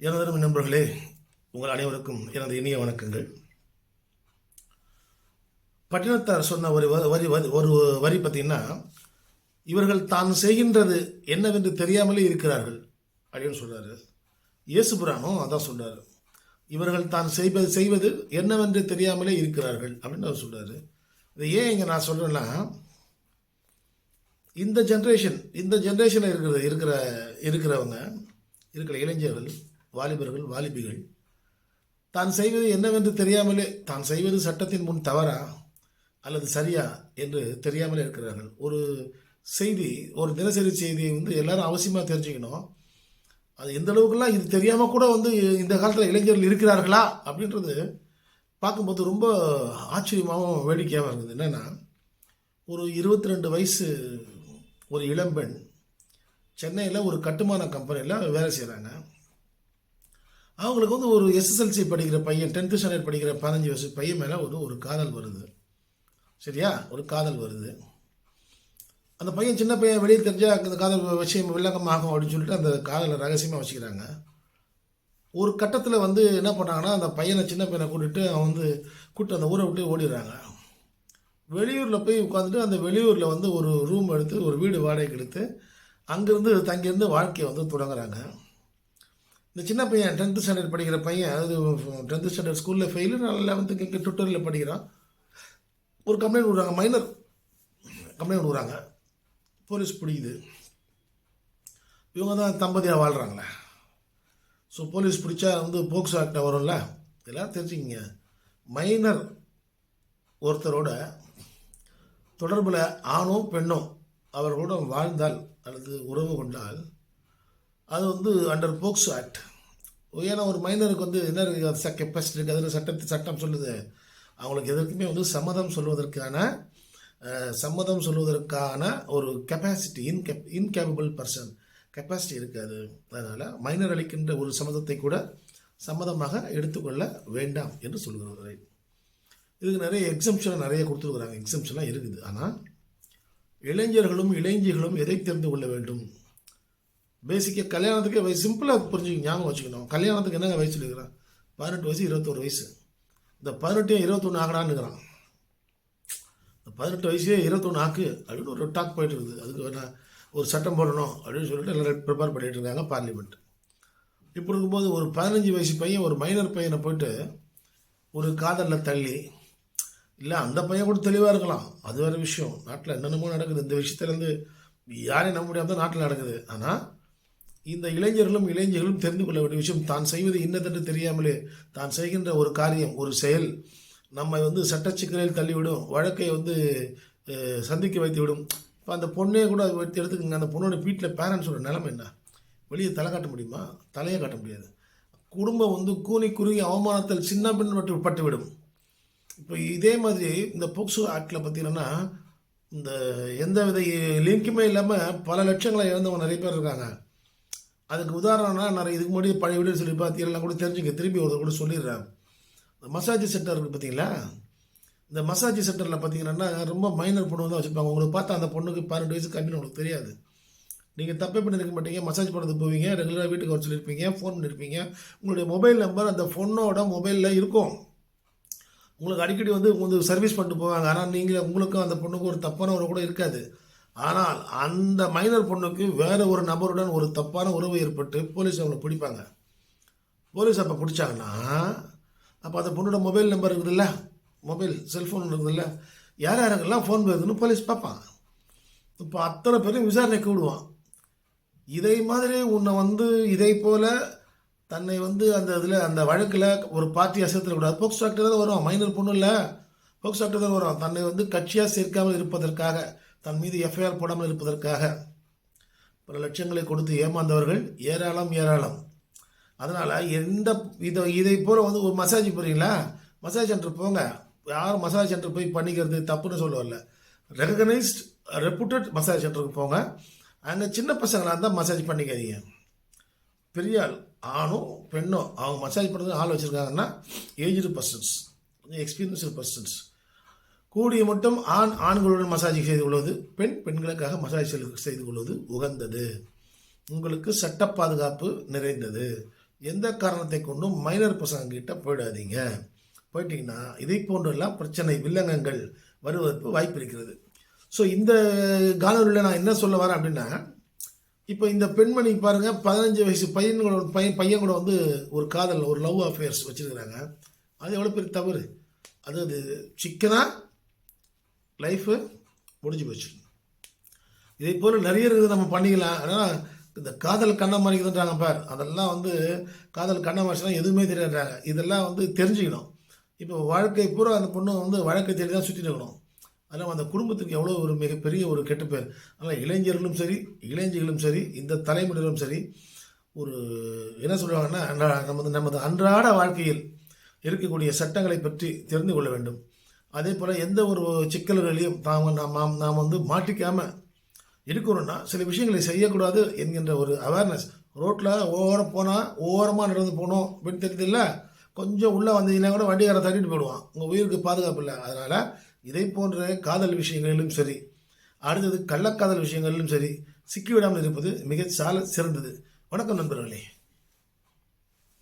எனது நண்பர்களே உங்கள் அனைவருக்கும் எனது இனிய வணக்கங்கள். பட்டினத்தார் சொன்ன ஒரு வ- வரி வரி- ஒரு வரி பார்த்தீங்கன்னா இவர்கள் தான் செய்கின்றது என்னவென்று தெரியாமலே இருக்கிறார்கள் அப்படின்னு சொல்கிறாரு இயேசுபுரானும் அதான் சொல்கிறாரு இவர்கள் தான் செய்வது செய்வது என்னவென்று தெரியாமலே இருக்கிறார்கள் அப்படின்னு அவர் சொல்கிறாரு இதை ஏன் இங்கே நான் சொல்கிறேன்னா இந்த ஜென்ரேஷன் இந்த ஜென்ரேஷனில் இருக்கிற இருக்கிற இருக்கிறவங்க இருக்கிற இளைஞர்கள் வாலிபர்கள் வாலிபிகள் தான் செய்வது என்னவென்று தெரியாமலே தான் செய்வது சட்டத்தின் முன் தவறா அல்லது சரியா என்று தெரியாமலே இருக்கிறார்கள். ஒரு செய்தி ஒரு தினசரி செய்தியை வந்து எல்லாரும் அவசியமாக தெரிஞ்சுக்கணும். அது எந்த அளவுக்குலாம் இது தெரியாமல் கூட வந்து இந்த காலத்தில் இளைஞர்கள் இருக்கிறார்களா அப்படின்றது பார்க்கும்போது ரொம்ப ஆச்சரியமாகவும் வேடிக்கையாகவும் இருக்குது. என்னென்னா ஒரு இருபத்தி ரெண்டு வயசு ஒரு இளம்பெண் சென்னையில் ஒரு கட்டுமான கம்பெனியில் வேலை செய்கிறாங்க அவங்களுக்கு வந்து ஒரு எஸ்எஸ்எல்சி படிக்கிற பையன் டென்த்து ஸ்டாண்டர்ட் படிக்கிற பதினஞ்சு வயசு பையன் மேலே ஒரு ஒரு காதல் வருது. சரியா? ஒரு காதல் வருது. அந்த பையன் சின்ன பையன் வெளியில் தெரிஞ்சால் அந்த காதல் விஷயம் வில்லங்கமாகும் அப்படின்னு சொல்லிட்டு அந்த காதலை ரகசியமாக வச்சுக்கிறாங்க. ஒரு கட்டத்தில் வந்து என்ன பண்ணாங்கன்னா அந்த பையனை சின்ன பையனை கூட்டிகிட்டு அவன் வந்து கூட்டு அந்த ஊரை விட்டு ஓடிடுறாங்க. வெளியூரில் போய் உட்காந்துட்டு அந்த வெளியூரில் வந்து ஒரு ரூம் எடுத்து ஒரு வீடு வாடகைக்கு எடுத்து அங்கேருந்து தங்கியிருந்து வாழ்க்கையை வந்து தொடங்குறாங்க. இந்த சின்ன பையன் டென்த்து ஸ்டாண்டர்ட் படிக்கிற பையன் அதாவது டென்த்து ஸ்டாண்டர்ட் ஸ்கூலில் ஃபெயிலு நான் லெவன்த்துக்கு இங்கே டுட்டோரியலில் படிக்கிறான். ஒரு கம்ப்ளைண்ட் விடுறாங்க மைனர் கம்ப்ளைண்ட் விடுறாங்க. போலீஸ் பிடிக்குது. இவங்க தான் தம்பதியாக வாழ்கிறாங்களே ஸோ போலீஸ் பிடிச்சா வந்து போக்சோ ஆக்டாக வரும்ல? இதெல்லாம் தெரிஞ்சுக்கிங்க. மைனர் ஒருத்தரோட தொடர்பில் ஆணும் பெண்ணும் அவர்களோட வாழ்ந்தால் அல்லது உறவு கொண்டால் அது வந்து அண்டர் போக்சோ ஆக்ட் ஏன்னா ஒரு மைனருக்கு வந்து என்ன இருக்குது? கெப்பாசிட்டி இருக்குது அதில் சட்டத்தை சட்டம் சொல்லுது. அவங்களுக்கு எதற்குமே வந்து சம்மதம் சொல்வதற்கான சம்மதம் சொல்வதற்கான ஒரு capacity incap incapable person capacity இருக்காது. அதனால் மைனர் அளிக்கின்ற ஒரு சம்மதத்தை கூட சம்மதமாக எடுத்துக்கொள்ள வேண்டாம் என்று சொல்கிறது இதுக்கு நிறைய எக்ஸம்ஷன் நிறைய கொடுத்துருக்குறாங்க. எக்ஸம்ஷன்லாம் இருக்குது. ஆனால் இளைஞர்களும் இளைஞர்களும் எதை தெரிந்து கொள்ள வேண்டும்? பேசிக்காக கல்யாணத்துக்கு வயசு சிம்பிளாக புரிஞ்சுக்க ஞாபகம் வச்சுக்கணும். கல்யாணத்துக்கு என்னங்க வயசு இருக்கிறான் பதினெட்டு வயசு இருபத்தோரு வயசு. இந்த பதினெட்டையும் இருபத்தொன்று ஆகலான்னுக்கிறான் இந்த பதினெட்டு வயசே இருபத்தொன்று ஆக்கு அப்படின்னு ஒரு டாக் போயிட்டு இருக்குது. அதுக்கு வேணா ஒரு சட்டம் போடணும் அப்படின்னு சொல்லிட்டு எல்லாரும் ப்ரிப்பேர் பண்ணிட்டு இருக்காங்க பார்லிமெண்ட் இப்போ இருக்கும்போது ஒரு பதினஞ்சு வயசு பையன் ஒரு மைனர் பையனை போயிட்டு ஒரு காதலில் தள்ளி இல்லை அந்த பையன் கூட தெளிவாக இருக்கலாம். அது வேறு விஷயம். நாட்டில் என்னென்னமோ நடக்குது. இந்த விஷயத்துலேருந்து யாரையும் நம்ப முடியாத நாட்டில் நடக்குது. ஆனால் இந்த இளைஞர்களும் இளைஞர்களும் தெரிந்து கொள்ள வேண்டிய விஷயம். தான் செய்வது இன்னதென்று தெரியாமலே தான் செய்கின்ற ஒரு காரியம் ஒரு செயல். நம்மை வந்து சட்டச்சிக்கலில் தள்ளிவிடும் வழக்கை வந்து சந்திக்க வைத்து விடும் இப்போ அந்த பொண்ணே கூட வைத்து எடுத்துக்கங்க. அந்த பொண்ணோட வீட்டில் பேரண்ட்ஸோட நிலைமை என்ன? வெளியே தலை காட்ட முடியுமா? தலையை காட்ட முடியாது. குடும்பம் வந்து கூனி குறுகி அவமானத்தில் சின்ன பின் பட்டுவிடும். இப்போ இதே மாதிரி இந்த போக்சோ ஆக்டில் பார்த்தீங்கன்னா இந்த எந்த வித லிங்க்குமே இல்லாமல் பல லட்சங்களை இழந்தவங்க நிறைய பேர் இருக்காங்க. அதுக்கு உதாரணம்னா நிறைய இதுக்கு முன்னாடி பழைய வீடியோ சொல்லி பார்த்தீங்கன்னா கூட தெரிஞ்சுங்க. திருப்பி ஒரு கூட சொல்லிடுறேன். இந்த மசாஜ் சென்டர் இருக்குது பார்த்தீங்களா? இந்த மசாஜ் சென்டரில் பார்த்தீங்கன்னா ரொம்ப மைனர் பொண்ணு தான் வச்சுருப்பாங்க. உங்களுக்கு பார்த்தா அந்த பொண்ணுக்கு பன்னெண்டு வயசு கம்மின்னு உங்களுக்கு தெரியாது. நீங்கள் தப்பே பண்ணியிருக்க மாட்டீங்க. மசாஜ் பண்ணுறது போவீங்க. ரெகுலராக வீட்டுக்கு வர சொல்லியிருப்பீங்க. ஃபோன் பண்ணியிருப்பீங்க உங்களுடைய மொபைல் நம்பர் அந்த பொண்ணோட மொபைலில் இருக்கும். உங்களுக்கு அடிக்கடி வந்து உங்களுக்கு சர்வீஸ் பண்ணிட்டு போவாங்க. ஆனால் நீங்கள் உங்களுக்கும் அந்த பொண்ணுக்கும் ஒரு தப்பான உறவு கூட இருக்காது. ஆனால் அந்த மைனர் பொண்ணுக்கு வேற ஒரு நபருடன் ஒரு தப்பான உறவு ஏற்பட்டு போலீஸ் அவங்களை பிடிப்பாங்க. போலீஸ் அப்போ பிடிச்சாங்கன்னா அப்போ அந்த பொண்ணோட மொபைல் நம்பர் இருக்குதுல்ல? மொபைல் செல்ஃபோன் இருக்குதுல்ல? யார் யாருக்கெல்லாம் ஃபோன் போயிருதுன்னு போலீஸ் பார்ப்பான். இப்போ அத்தனை பேரும் விசாரணைக்கு விடுவான். இதை மாதிரி உன்னை வந்து இதை போல் தன்னை வந்து அந்த இதில் அந்த வழக்கில் ஒரு பார்ட்டியாக சேர்த்துடக்கூடாது போக்ஸ் ஆக்டர் தான் வரும். மைனர் பொண்ணு இல்லை. போக்ஸ் ஆக்டர் தான் வரும். தன்னை வந்து கட்சியாக சேர்க்காமல் இருப்பதற்காக. தன் மீது எஃப்ஐஆர் போடாமல் இருப்பதற்காக பல லட்சங்களை கொடுத்து ஏமாந்தவர்கள் ஏராளம் ஏராளம். அதனால் எந்த இதை இதை போல் வந்து ஒரு மசாஜ் போகிறீங்களா மசாஜ் சென்டர் போங்க. யாரும் மசாஜ் சென்டர் போய் பண்ணிக்கிறது தப்புன்னு சொல்ல வரல ரெகனைஸ்ட் ரெப்புட்டட் மசாஜ் சென்டருக்கு போங்க. அங்கே சின்ன பசங்களாக இருந்தால் மசாஜ் பண்ணிக்காதீங்க. பெரிய ஆள் ஆணும் பெண்ணும் அவங்க மசாஜ் பண்ணுறதுக்கு ஆள் வச்சுருக்காங்கன்னா ஏஜ்டு பர்சன்ஸ் கொஞ்சம் எக்ஸ்பீரியன்ஸ்டு பர்சன்ஸ் கூடிய மட்டும் ஆண் ஆண்களுடன் மசாஜ் செய்து கொள்வது பெண் பெண்களுக்காக மசாஜ் செய்து- செய்து கொள்வது உகந்தது. உங்களுக்கு சட்ட பாதுகாப்பு நிறைந்தது. எந்த காரணத்தை கொண்டும் மைனர் பசங்க கிட்ட போயிடாதீங்க. போயிட்டீங்கன்னா இதை போன்றெல்லாம் பிரச்சனை வில்லங்கங்கள் வருவதற்கு வாய்ப்பு இருக்கிறது. ஸோ இந்த காணொலியில் நான் என்ன சொல்ல வரேன் அப்படின்னா இப்போ இந்த பெண்மணி பாருங்க பதினஞ்சு வயசு பையன்களோட பையன் பையன் கூட வந்து ஒரு காதல் ஒரு லவ் அஃபேர்ஸ் வச்சுருக்கிறாங்க. அது எவ்வளோ பெரிய தவறு? அது அது சிக்கனாக லைஃபு முடிஞ்சு போச்சு. இதே போல் நிறைய இருக்குது நம்ம பண்ணிக்கலாம் ஆனால் இந்த காதல் கண்ணை மறைக்குதுன்றாங்க பார். அதெல்லாம் வந்து காதல் கண்ணை மறைச்சுனா எதுவுமே தெரியாதுன்றாங்க இதெல்லாம் வந்து தெரிஞ்சுக்கணும். இப்போ வாழ்க்கை பூரா அந்த பொண்ணு வந்து வழக்கை தேடி தான் சுற்றிட்டு இருக்கணும். அதனால் அந்த குடும்பத்துக்கு எவ்வளோ ஒரு மிகப்பெரிய ஒரு கெட்ட பேர். அதனால் இளைஞர்களும் சரி இளைஞர்களும் சரி இந்த தலைமுறையிலும் சரி ஒரு என்ன சொல்லுவாங்கன்னா நமது நமது அன்றாட வாழ்க்கையில் இருக்கக்கூடிய சட்டங்களை பற்றி தெரிந்து கொள்ள வேண்டும். அதே போல் எந்த ஒரு சிக்கல்களையும் தாம் நாம் நாம் வந்து மாட்டிக்காமல் இருக்கிறோன்னா சில விஷயங்களை செய்யக்கூடாது என்கின்ற ஒரு அவேர்னஸ் ரோட்டில் ஓரம் போனால் ஓரமாக நடந்து போகணும் அப்படின்னு தெரியுதுல்ல? கொஞ்சம் உள்ளே வந்தீங்கன்னா கூட வண்டிக்கார தட்டிட்டு போயிடுவான். உங்கள் உயிருக்கு பாதுகாப்பு இல்லை. அதனால் இதை போன்ற காதல் விஷயங்களிலும் சரி அடுத்தது கள்ளக்காதல் விஷயங்களிலும் சரி சிக்கிவிடாமல் இருப்பது மிக சால சிறந்தது. வணக்கம் நண்பர்களே.